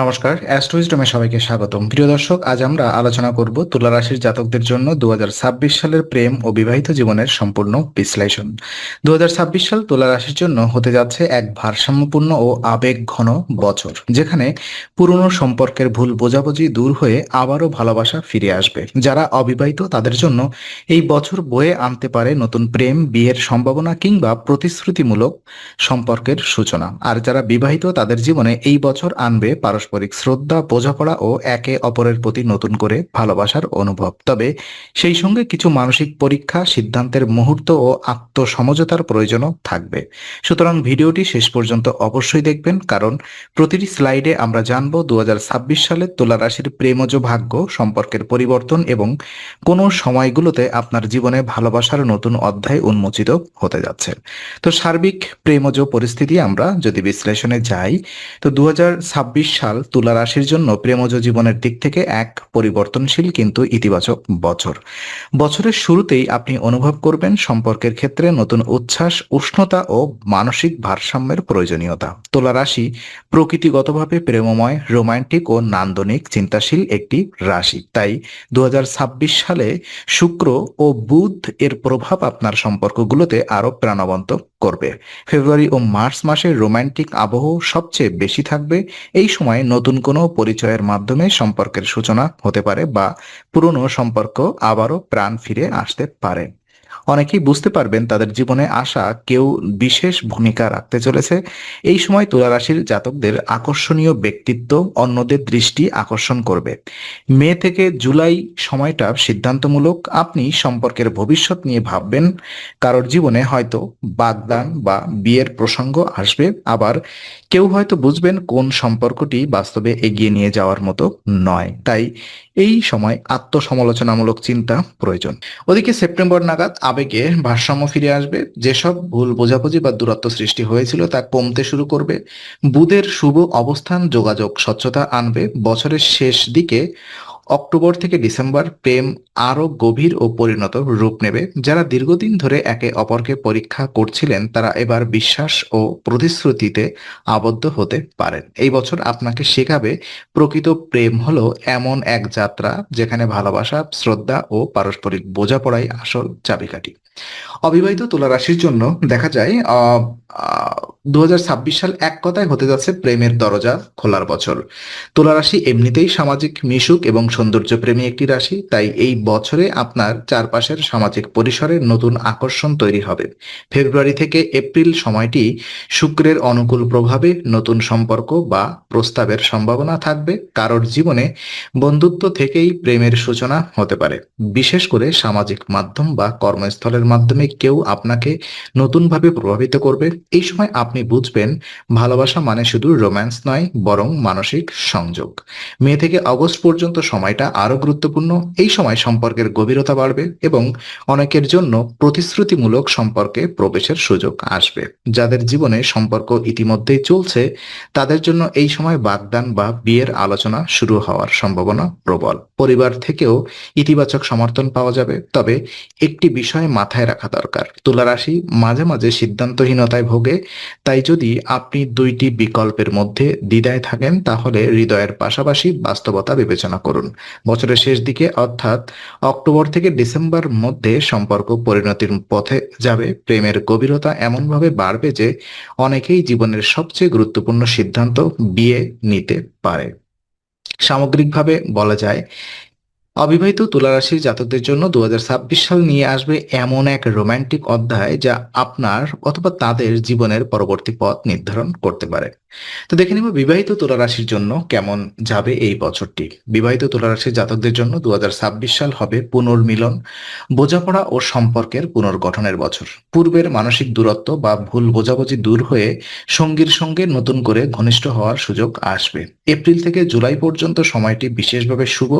নমস্কার, অ্যাস্ট্রোইজডমে সবাইকে স্বাগতম। প্রিয় দর্শক, আজ আমরা আলোচনা করব তুলা রাশির জাতকদের জন্য দু হাজার ছাব্বিশ সালের প্রেম ও বিবাহিত জীবনের সম্পূর্ণ বিশ্লেষণ। দুহাজার ছাব্বিশ সাল তুলা রাশির জন্য হতে যাচ্ছে এক ভারসাম্যপূর্ণ ও আবেগ ঘন বছর, যেখানে পুরনো সম্পর্কের ভুল বোঝাবুঝি দূর হয়ে আবারও ভালোবাসা ফিরে আসবে। যারা অবিবাহিত, তাদের জন্য এই বছর বয়ে আনতে পারে নতুন প্রেম, বিয়ের সম্ভাবনা কিংবা প্রতিশ্রুতিমূলক সম্পর্কের সূচনা। আর যারা বিবাহিত, তাদের জীবনে এই বছর আনবে পারস্পরিক শ্রদ্ধা, বোঝাপড়া ও একে অপরের প্রতি নতুন করে ভালোবাসার অনুভব। তবে সেই সঙ্গে কিছু মানসিক পরীক্ষা, সিদ্ধান্তের মুহূর্ত ও আত্মসমঝোতার প্রয়োজনও থাকবে। সুতরাং ভিডিওটি শেষ পর্যন্ত অবশ্যই দেখবেন, কারণ প্রতিটি স্লাইডে আমরা জানব দু সালে তুলা রাশির প্রেমজ ভাগ্য সম্পর্কের পরিবর্তন এবং কোন সময়গুলোতে আপনার জীবনে ভালোবাসার নতুন অধ্যায় উন্মোচিত হতে যাচ্ছে। তো সার্বিক প্রেমজ পরিস্থিতি আমরা যদি বিশ্লেষণে যাই, তো দু হাজার ছাব্বিশ সাল তুলা রাশির জন্য প্রেমজ জীবনের দিক থেকে এক পরিবর্তনশীল কিন্তু ইতিবাচক বছর। বছরের শুরুতেই আপনি অনুভব করবেন সম্পর্কের ক্ষেত্রে নতুন উচ্ছ্বাস, উষ্ণতা ও মানসিক ভারসাম্যের প্রয়োজনীয়তা। তুলা রাশি প্রকৃতিগতভাবে প্রেমময়, রোমান্টিক ও নান্দনিক চিন্তাশীল একটি রাশি। তাই দু হাজার ছাব্বিশ সালে শুক্র ও বুধ এর প্রভাব আপনার সম্পর্কগুলোতে আরও প্রাণবন্ত করবে। ফেব্রুয়ারি ও মার্চ মাসে রোমান্টিক আবহ সবচেয়ে বেশি থাকবে। এই সময় নতুন কোনো পরিচয়ের মাধ্যমে সম্পর্কের সূচনা হতে পারে বা পুরনো সম্পর্ক আবারও প্রাণ ফিরে আসতে পারে। অনেকেই বুঝতে পারবেন তাদের জীবনে আসা কেউ বিশেষ ভূমিকা রাখতে চলেছে। এই সময় তুলা রাশির জাতকদের আকর্ষণীয় ব্যক্তিত্ব অন্যদের দৃষ্টি আকর্ষণ করবে। মে থেকে জুলাই সময়টা সিদ্ধান্তমূলক। আপনি সম্পর্কের ভবিষ্যৎ নিয়ে ভাববেন। কারোর জীবনে হয়তো বাগদান বা বিয়ের প্রসঙ্গ আসবে। আবার কেউ হয়তো বুঝবেন কোন সম্পর্কটি বাস্তবে এগিয়ে নিয়ে যাওয়ার মতো নয়। তাই এই সময় আত্মসমালোচনামূলক চিন্তা প্রয়োজন। ওদিকে সেপ্টেম্বর নাগাদ আবেগে ভারসাম্য ফিরে আসবে। যেসব ভুল বোঝাবুঝি বা দূরত্ব সৃষ্টি হয়েছিল তা কমতে শুরু করবে। বুধের শুভ অবস্থান, যোগাযোগ, স্বচ্ছতা আনবে। বছরের শেষ দিকে অক্টোবর থেকে ডিসেম্বর প্রেম আরও গভীর ও পরিণত রূপ নেবে। যারা দীর্ঘদিন ধরে একে অপরকে পরীক্ষা করছিলেন, তারা এবার বিশ্বাস ও প্রতিশ্রুতিতে আবদ্ধ হতে পারেন। এই বছর আপনাকে শেখাবে, প্রকৃত প্রেম হলো এমন এক যাত্রা যেখানে ভালোবাসা, শ্রদ্ধা ও পারস্পরিক বোঝাপড়াই আসল চাবিকাঠি। অবিবাহিত তুলা রাশির জন্য দেখা যায় দু হাজার ছাব্বিশ সাল এক কথায় হতে যাচ্ছে প্রেমের দরজা খোলার বছর। তুলা রাশি এমনিতেই সামাজিক মিশুক এবং সৌন্দর্য প্রেমী একটি রাশি, তাই এই বছরে আপনার চারপাশের সামাজিক পরিসরে নতুন আকর্ষণ তৈরি হবে। ফেব্রুয়ারি থেকে এপ্রিল সময়টি শুক্রের অনুকূল প্রভাবে নতুন সম্পর্ক বা প্রস্তাবের সম্ভাবনা থাকবে। কারোর জীবনে বন্ধুত্ব থেকেই প্রেমের সূচনা হতে পারে। বিশেষ করে সামাজিক মাধ্যম বা কর্মস্থলের মাধ্যমে কেউ আপনাকে নতুনভাবে প্রভাবিত করবে। এই সময় আপনি বুঝবেন, ভালোবাসা মানে শুধু রোম্যান্স নয়, বরং মানসিক সংযোগ। মে থেকে অগস্ট পর্যন্ত সময়টা আরও গুরুত্বপূর্ণ। এই সময় সম্পর্কের গভীরতা বাড়বে এবং অনেকের জন্য প্রতিশ্রুতিমূলক সম্পর্কে প্রবেশের সুযোগ আসবে। যাদের জীবনে সম্পর্ক ইতিমধ্যেই চলছে, তাদের জন্য এই সময় বাগদান বা বিয়ের আলোচনা শুরু হওয়ার সম্ভাবনা প্রবল। পরিবার থেকেও ইতিবাচক সমর্থন পাওয়া যাবে, তবে একটি বিষয় মাথায় রাখা দরকার। তুলা রাশি মাঝে মাঝে সিদ্ধান্তহীনতায় ভোগে তাই যদি আপনি দুইটি বিকল্পের মধ্যে দ্বিধায় থাকেন, তাহলে হৃদয়ের পাশাপাশি বাস্তবতা বিবেচনা করুন। বছরের শেষ দিকে, অর্থাৎ অক্টোবর থেকে ডিসেম্বর মধ্যে সম্পর্ক পরিণতির পথে যাবে। প্রেমের গভীরতা এমনভাবে বাড়বে যে অনেকেই জীবনের সবচেয়ে গুরুত্বপূর্ণ সিদ্ধান্ত বিয়ে নিতে পারে। সামগ্রিকভাবে বলা যায় অবিবাহিত তুলারাশির জাতকদের জন্য দু হাজার ছাব্বিশ সাল নিয়ে আসবে এমন এক রোম্যান্টিক অধ্যায় যা আপনার অথবা তাদের জীবনের পরবর্তী পথ নির্ধারণ করতে পারে। তো দেখে নিব বিবাহিত তুলারাশির জন্য কেমন যাবে এই বছরটি। বিবাহিত তুলারাশির জাতকদের জন্য দু সাল হবে পুনর্মিলন, বোঝাপড়া ও সম্পর্কের পুনর্গঠনের বছর। পূর্বের মানসিক দূরত্ব বা ভুল বোঝাবুঝি দূর হয়ে সঙ্গীর সঙ্গে নতুন করে ঘনিষ্ঠ হওয়ার সুযোগ আসবে। এপ্রিল থেকে জুলাই পর্যন্ত সময়টি বিশেষভাবে শুভ।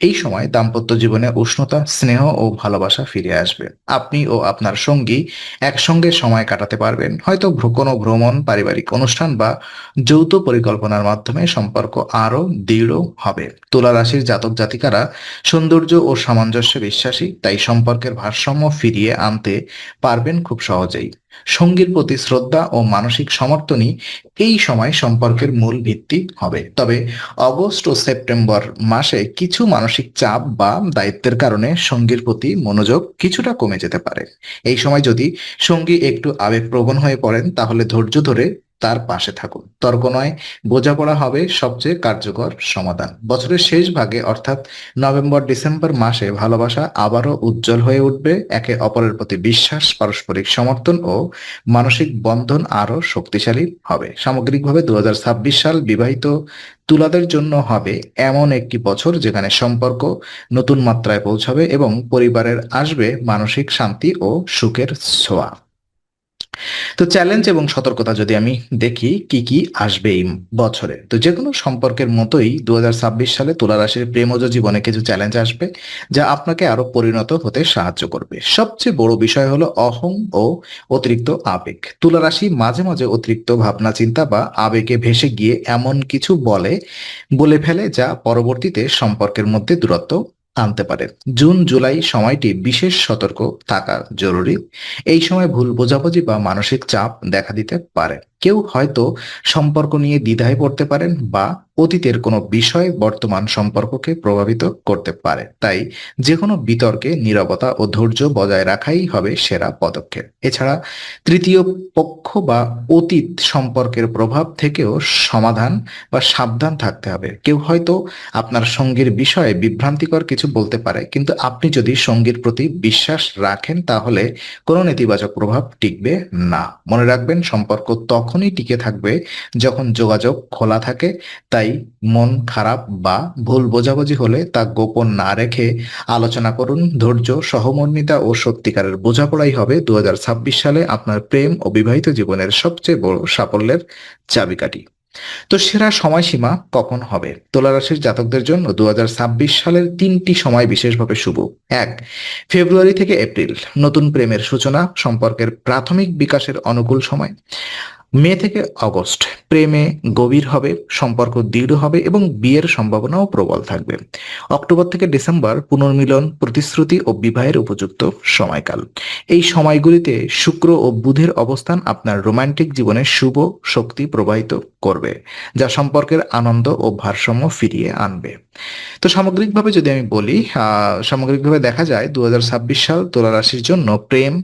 এই সময় দাম্পত্য জীবনে উষ্ণতা, স্নেহ ও ভালোবাসা ফিরে আসবে। আপনি ও আপনার সঙ্গী একসঙ্গে সময় কাটাতে পারবেন। হয়তো কোনো ভ্রমণ, পারিবারিক অনুষ্ঠান বা যৌথ পরিকল্পনার মাধ্যমে সম্পর্ক আরও দৃঢ় হবে। তুলা রাশির জাতক জাতিকারা সৌন্দর্য ও সামঞ্জস্যে বিশ্বাসী, তাই সম্পর্কের ভারসাম্য ফিরিয়ে আনতে পারবেন খুব সহজেই। সঙ্গীর প্রতি শ্রদ্ধা ও মানসিক সমর্থনই এই সময় সম্পর্কের মূল ভিত্তি হবে। তবে অগস্ট ও সেপ্টেম্বর মাসে কিছু মানসিক চাপ বা দায়িত্বের কারণে সঙ্গীর প্রতি মনোযোগ কিছুটা কমে যেতে পারে। এই সময় যদি সঙ্গী একটু আবেগপ্রবণ হয়ে পড়েন, তাহলে ধৈর্য ধরে তার পাশে থাকুন। তর্ক নয়, বোঝাপড়া হবে সবচেয়ে কার্যকর সমাধান। বছরের শেষ ভাগে, অর্থাৎ নভেম্বর, ডিসেম্বর মাসে ভালোবাসা আবারও উজ্জ্বল হয়ে উঠবে। একে অপরের প্রতি বিশ্বাস, পারস্পরিক সমর্থন ও মানসিক বন্ধন আরও শক্তিশালী হবে। সামগ্রিকভাবে দু হাজার ছাব্বিশ সাল বিবাহিত তুলাদের জন্য হবে এমন একটি বছর যেখানে সম্পর্ক নতুন মাত্রায় পৌঁছাবে এবং পরিবারের আসবে মানসিক শান্তি ও সুখের ছোঁয়া। তো চ্যালেঞ্জ এবং সতর্কতা যদি আমি দেখি, কি কি আসবে এই বছরে? তো যে কোনো সম্পর্কের মতোই দুহাজার ছাব্বিশ সালে তুলা রাশির প্রেমজ জীবনে কিছু চ্যালেঞ্জ আসবে, যা আপনাকে আরও পরিণত হতে সাহায্য করবে। সবচেয়ে বড় বিষয় হলো অহং ও অতিরিক্ত আবেগ। তুলা রাশি মাঝে মাঝে অতিরিক্ত ভাবনা, চিন্তা বা আবেগে ভেসে গিয়ে এমন কিছু বলে বলে ফেলে যা পরবর্তীতে সম্পর্কের মধ্যে দূরত্ব আনতে পারে। জুন, জুলাই সময়টি বিশেষ সতর্ক থাকা জরুরি। এই সময় ভুল বোঝাবুঝি বা মানসিক চাপ দেখা দিতে পারে। কেউ হয়তো সম্পর্ক নিয়ে দ্বিধায় পড়তে পারেন বা অতীতের কোনো বিষয় বর্তমান সম্পর্ককে প্রভাবিত করতে পারে। তাই যে কোনো বিতর্কে নীরবতা ও ধৈর্য বজায় রাখাই হবে সেরা পদক্ষেপ। এছাড়া তৃতীয় পক্ষ বা অতীত সম্পর্কের প্রভাব থেকেও সমাধান বা সাবধান থাকতে হবে। কেউ হয়তো আপনার সঙ্গীর বিষয়ে বিভ্রান্তিকর কিছু বলতে পারে। কিন্তু আপনি যদি সঙ্গীর প্রতি বিশ্বাস রাখেন, তাহলে কোনো নেতিবাচক প্রভাব টিকবে না। মনে রাখবেন, সম্পর্ক তখনই টিকে থাকবে যখন যোগাযোগ খোলা থাকে। তাই মন খারাপ বা ভুল বোঝাবুঝি হলে তা গোপন না রেখে আলোচনা করুন। ধৈর্য, সহমর্মিতা ও সত্যিকারের বোঝাপড়াই হবে দু হাজার ছাব্বিশ সালে আপনার প্রেম ও বিবাহিত জীবনের সবচেয়ে বড় সাফল্যের চাবিকাঠি। তো সেরা সময়সীমা কখন হবে? তুলা রাশির জাতকদের জন্য দু হাজার ছাব্বিশ সালের তিনটি সময় বিশেষভাবে শুভ। এক, ফেব্রুয়ারি থেকে এপ্রিল, নতুন প্রেমের সূচনা, সম্পর্কের প্রাথমিক বিকাশের অনুকূল সময়। মে থেকে অগস্ট প্রেমে গভীর হবে, সম্পর্ক দৃঢ় হবে এবং বিয়ের সম্ভাবনাও প্রবল থাকবে। অক্টোবর থেকে ডিসেম্বর পুনর্মিলন, প্রতিশ্রুতি ও বিবাহের উপযুক্ত সময়কাল। এই সময়গুলিতে শুক্র ও বুধের অবস্থান আপনার রোমান্টিক জীবনে শুভ শক্তি প্রবাহিত করবে, যা সম্পর্কের আনন্দ ও ভারসাম্য ফিরিয়ে আনবে। তো সামগ্রিকভাবে যদি আমি বলি সামগ্রিকভাবে দেখা যায় দু হাজার ছাব্বিশ সাল তুলা রাশির জন্য প্রেম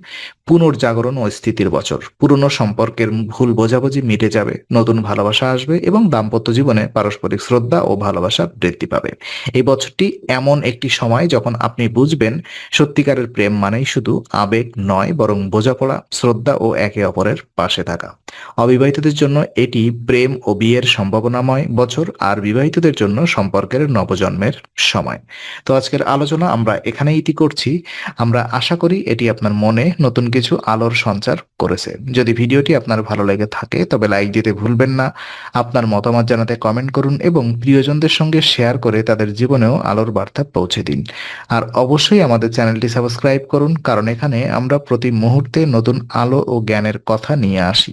পুনর্জাগরণ ও স্থিতির বছর। পুরনো সম্পর্কের ভুল বোঝাবুঝি মিটে যাবে, নতুন ভালোবাসা আসবে এবং দাম্পত্য জীবনে পারস্পরিক শ্রদ্ধা ও ভালোবাসা বৃদ্ধি পাবে। এই বছরটি এমন একটি সময় যখন আপনি বুঝবেন সত্যিকারের প্রেম মানেই শুধু আবেগ নয়, বরং বোঝাপড়া, শ্রদ্ধা ও একে অপরের পাশে থাকা। অবিবাহিতদের জন্য এটি প্রেম ও বিয়ের সম্ভাবনাময় বছর আর বিবাহিতদের জন্য সম্পর্কের নবজন্মের সময়। তো আজকের আলোচনা আমরা এখানেই ইতি করছি। আমরা আশা করি এটি আপনার মনে নতুন কিছু আলোর সঞ্চার করেছে। যদি ভিডিওটি আপনার ভালো লেগে থাকে, তবে লাইক দিতে ভুলবেন না। আপনার মতামত জানাতে কমেন্ট করুন এবং প্রিয়জনদের সঙ্গে শেয়ার করে তাদের জীবনেও আলোর বার্তা পৌঁছে দিন। আর অবশ্যই আমাদের চ্যানেলটি সাবস্ক্রাইব করুন, কারণ এখানে আমরা প্রতি মুহূর্তে নতুন আলো ও জ্ঞানের কথা নিয়ে আসি।